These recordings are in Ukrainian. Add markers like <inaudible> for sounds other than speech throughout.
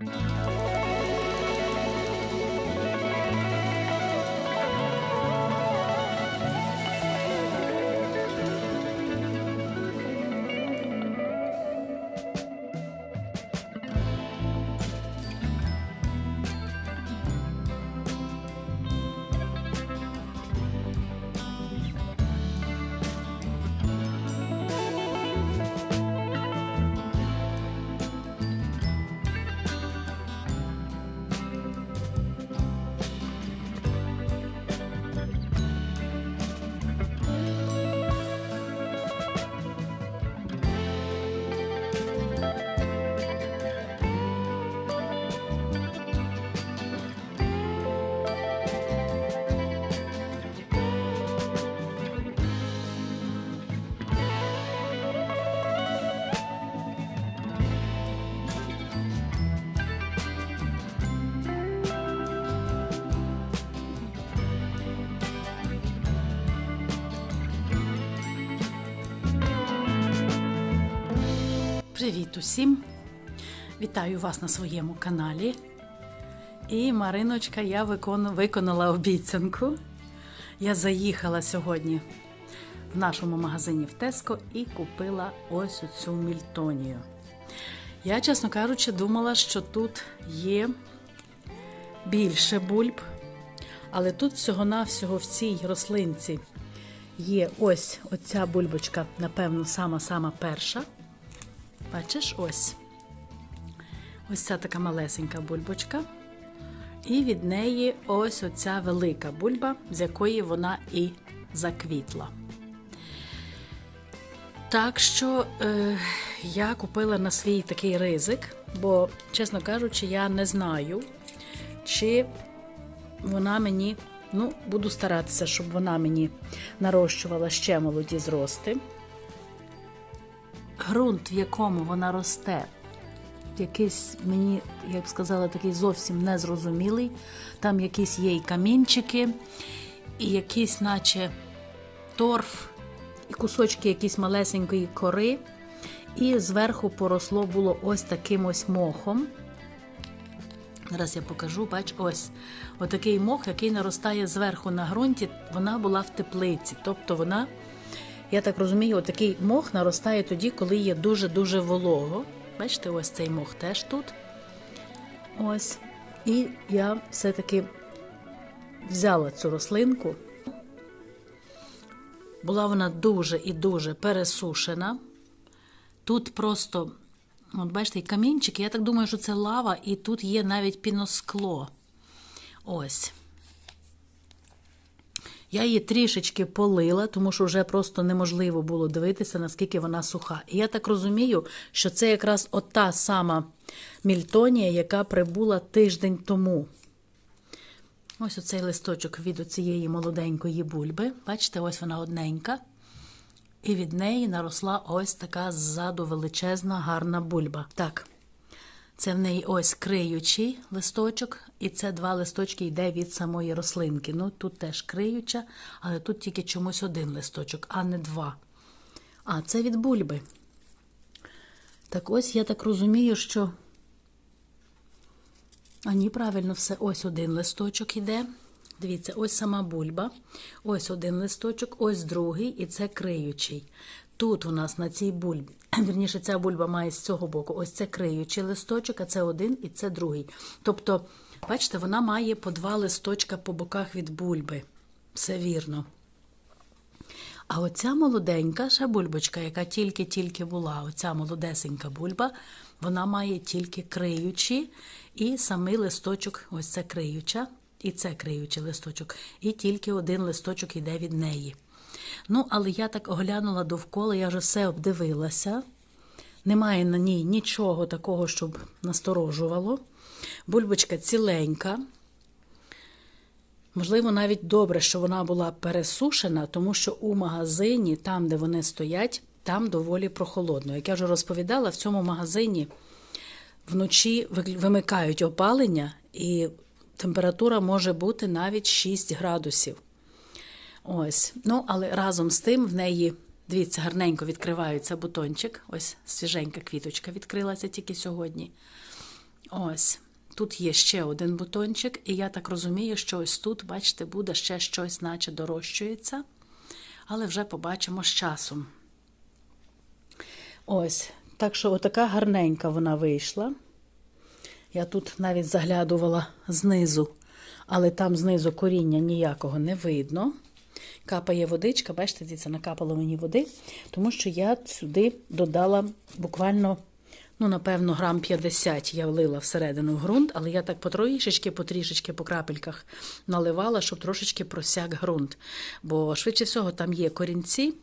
Música Привіт усім! Вітаю вас на своєму каналі. І Мариночка, я виконала обіцянку. Я заїхала сьогодні в нашому магазині в Теско і купила ось оцю мільтонію. Я, чесно кажучи, думала, що тут є більше бульб, але тут всього-навсього в цій рослинці є ось оця бульбочка, напевно, сама-сама перша. Бачиш, ось. Ось ця така малесенька бульбочка. І від неї ось оця велика бульба, з якої вона і заквітла. Так що е, я купила на свій такий ризик, бо, чесно кажучи, я не знаю, чи вона мені, ну, буду старатися, щоб вона мені нарощувала ще молоді зрости ґрунт, в якому вона росте, якийсь мені, я б сказала, такий зовсім незрозумілий. Там якісь є і камінчики, і якісь, наче торф, і кусочки якісь малесенької кори. І зверху поросло було ось таким ось мохом. Зараз я покажу, бач, ось отакий мох, який наростає зверху на ґрунті, вона була в теплиці. Тобто вона я так розумію, отакий мох наростає тоді, коли є дуже-дуже волого. Бачите, ось цей мох теж тут. Ось. І я все-таки взяла цю рослинку. Була вона дуже і дуже пересушена. Тут просто, от бачите, камінчики. Я так думаю, що це лава, і тут є навіть піноскло. Ось. Я її трішечки полила, тому що вже просто неможливо було дивитися, наскільки вона суха. І я так розумію, що це якраз ота сама мільтонія, яка прибула тиждень тому. Ось оцей листочок від цієї молоденької бульби. Бачите, ось вона одненька. І від неї наросла ось така ззаду величезна, гарна бульба. Так. Це в неї ось криючий листочок, і це два листочки йде від самої рослинки. Ну, тут теж криюча, але тут тільки чомусь один листочок, а не два. А, це від бульби. Так ось я так розумію, що. А ні, правильно, все ось один листочок іде. Дивіться, ось сама бульба, ось один листочок, ось другий, і це криючий. Тут у нас на цій бульбі, <clears throat> вірніше, ця бульба має з цього боку, ось це криючий листочок, а це один і це другий. Тобто, бачите, вона має по два листочка по боках від бульби. Все вірно. А оця молоденька ще бульбочка, яка тільки-тільки була, оця молодесенька бульба, вона має тільки криючі і самий листочок, ось це криюча, і це криючий листочок, і тільки один листочок йде від неї. Ну, але я так оглянула довкола, я вже все обдивилася. Немає на ній нічого такого, щоб насторожувало. Бульбочка ціленька. Можливо, навіть добре, що вона була пересушена, тому що у магазині, там, де вони стоять, там доволі прохолодно. Як я вже розповідала, в цьому магазині вночі вимикають опалення, і температура може бути навіть 6 градусів. Ось. Ну, але разом з тим в неї, дивіться, гарненько відкривається бутончик. Ось свіженька квіточка відкрилася тільки сьогодні. Ось. Тут є ще один бутончик, і я так розумію, що ось тут, бачите, буде ще щось, наче дорощується. Але вже побачимо з часом. Ось. Так що, отака гарненька вона вийшла. Я тут навіть заглядувала знизу, але там знизу коріння ніякого не видно. Капає водичка, бачите, дивіться, накапало мені води, тому що я сюди додала буквально, ну, напевно, грам 50 я влила всередину ґрунт, але я так потрішечки, потрішечки по крапельках наливала, щоб трошечки просяк ґрунт. Бо швидше всього там є корінці,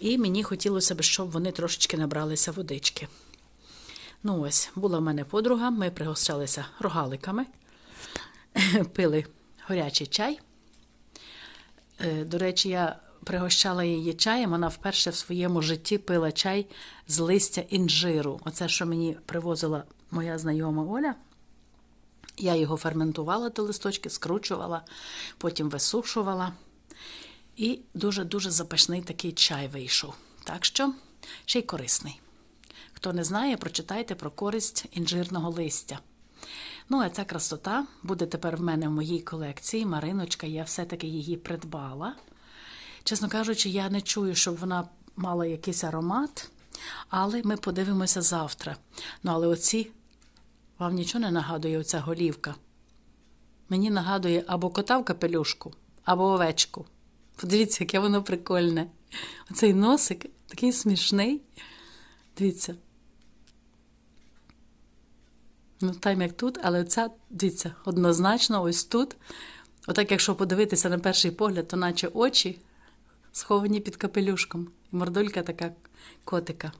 і мені хотілося б, щоб вони трошечки набралися водички. Ну ось, була в мене подруга, ми пригощалися рогаликами, <laughs> пили горячий чай. Е, До речі, я пригощала її чаєм. Вона вперше в своєму житті пила чай з листя інжиру. Оце, що мені привозила моя знайома Оля. Я його ферментувала до листочки, скручувала, потім висушувала. І дуже-дуже запашний такий чай вийшов. Так що ще й корисний. Хто не знає, прочитайте про користь інжирного листя. Ну, а ця красота буде тепер в мене в моїй колекції. Мариночка, я все-таки її придбала. Чесно кажучи, я не чую, щоб вона мала якийсь аромат, але ми подивимося завтра. Ну, але оці, вам нічого не нагадує оця голівка? Мені нагадує або кота в капелюшку, або овечку. Подивіться, яке воно прикольне. Оцей носик такий смішний. Дивіться. Ну, там як тут, але ця, дивіться, однозначно, ось тут. Отак, якщо подивитися на перший погляд, то наче очі сховані під капелюшком. І мордолька така котика.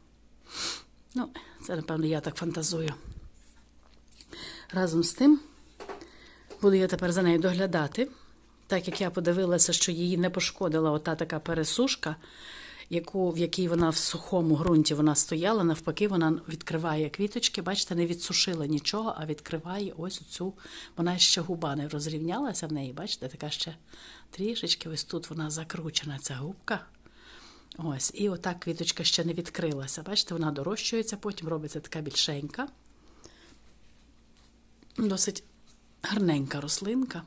Ну, це, напевно, я так фантазую. Разом з тим, буду я тепер за нею доглядати. Так як я подивилася, що її не пошкодила ота така пересушка, яку, в якій вона в сухому ґрунті вона стояла, навпаки, вона відкриває квіточки. Бачите, не відсушила нічого, а відкриває ось цю. Вона ще губа не розрівнялася в неї. Бачите, така ще трішечки. Ось тут вона закручена, ця губка. Ось, і отак квіточка ще не відкрилася. Бачите, вона дорощується, потім робиться така більшенька. Досить гарненька рослинка.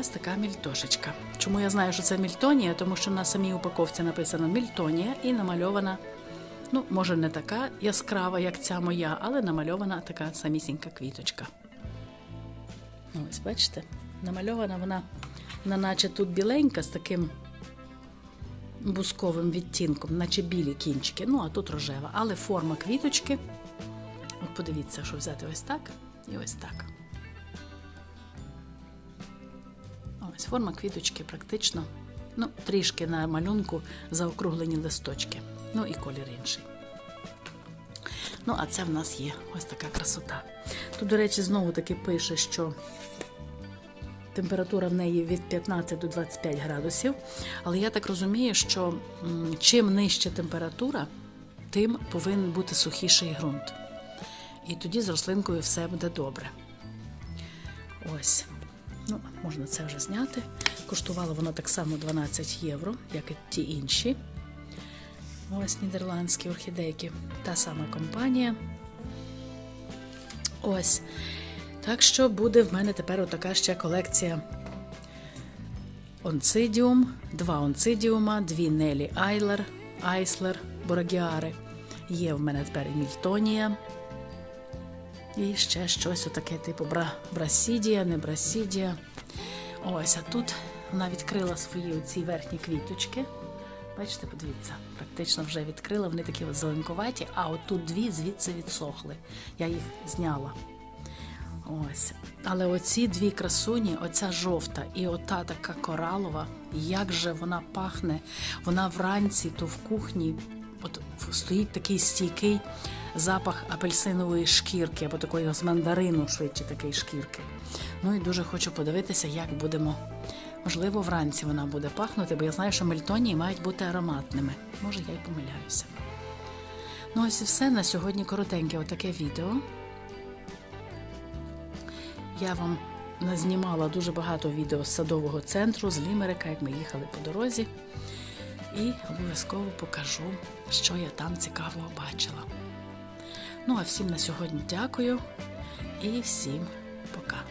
Ось така мільтошечка. Чому я знаю, що це мільтонія? Тому що на самій упаковці написано мільтонія і намальована, ну, може, не така яскрава, як ця моя, але намальована така самісінька квіточка. Ну, Ось, бачите, намальована вона, вона наче тут біленька з таким бусковим відтінком, наче білі кінчики. Ну, а тут рожева. Але форма квіточки. От подивіться, що взяти ось так і ось так. Ось форма квіточки практично, ну, трішки на малюнку заокруглені листочки. Ну і колір інший. Ну, а це в нас є ось така красота. Тут, до речі, знову таки пише, що температура в неї від 15 до 25 градусів. Але я так розумію, що чим нижча температура, тим повинен бути сухіший ґрунт. І тоді з рослинкою все буде добре. Ось. Ну, можна це вже зняти. Коштувало воно так само 12 євро, як і ті інші. Ось нідерландські орхідейки. Та сама компанія. Ось. Так що буде в мене тепер отака ще колекція онцидіум, два онцидіума, дві Нелі Айлер, Айслер, Борагіари. Є в мене тепер Мільтонія. І ще щось отаке, типу бра, брасідія, не брасідія. Ось, а тут вона відкрила свої оці верхні квіточки. Бачите, подивіться, практично вже відкрила. Вони такі от зеленкуваті, а отут дві звідси відсохли. Я їх зняла. Ось. Але оці дві красуні, оця жовта і ота така коралова, як же вона пахне. Вона вранці, то в кухні от стоїть такий стійкий запах апельсинової шкірки, або такої з мандарину, швидше такої шкірки. Ну і дуже хочу подивитися, як будемо. Можливо, вранці вона буде пахнути, бо я знаю, що мельтонії мають бути ароматними. Може, я й помиляюся. Ну, ось і все. На сьогодні коротеньке отаке відео. Я вам назнімала дуже багато відео з садового центру, з Лімерика, як ми їхали по дорозі. І обов'язково покажу, що я там цікавого бачила. Ну а всім на сьогодні дякую і всім пока.